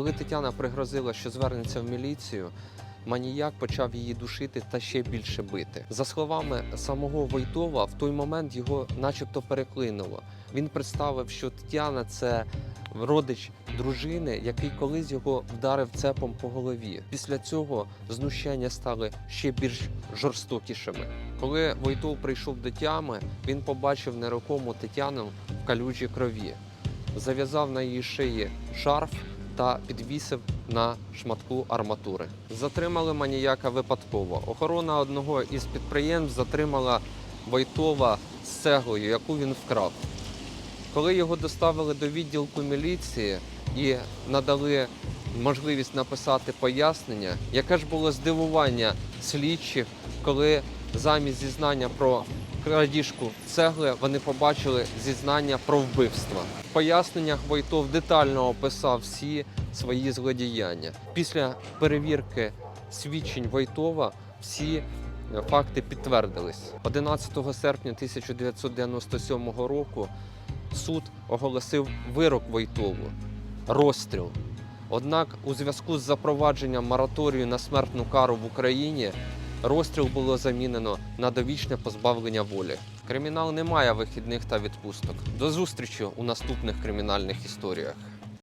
Коли Тетяна пригрозила, що звернеться в міліцію, маніяк почав її душити та ще більше бити. За словами самого Войтова, в той момент його начебто переклинуло. Він представив, що Тетяна це родич дружини, який колись його вдарив цепом по голові. Після цього знущання стали ще більш жорстокішими. Коли Войтов прийшов до тями, він побачив нерухому Тетяну в калюжі крові, зав'язав на її шиї шарф та підвісив на шматку арматури. Затримали маніяка випадково. Охорона одного із підприємств затримала Войтова з цеглою, яку він вкрав. Коли його доставили до відділку міліції і надали можливість написати пояснення, яке ж було здивування слідчих, коли замість зізнання про крадіжку цегли вони побачили зізнання про вбивство. В поясненнях Войтов детально описав всі свої злодіяння. Після перевірки свідчень Войтова всі е, факти підтвердились. 11 серпня 1997 року суд оголосив вирок Войтову розстріл. Однак, у зв'язку з запровадженням мораторію на смертну кару в Україні розстріл було замінено на довічне позбавлення волі. Кримінал не має вихідних та відпусток. До зустрічі у наступних кримінальних історіях.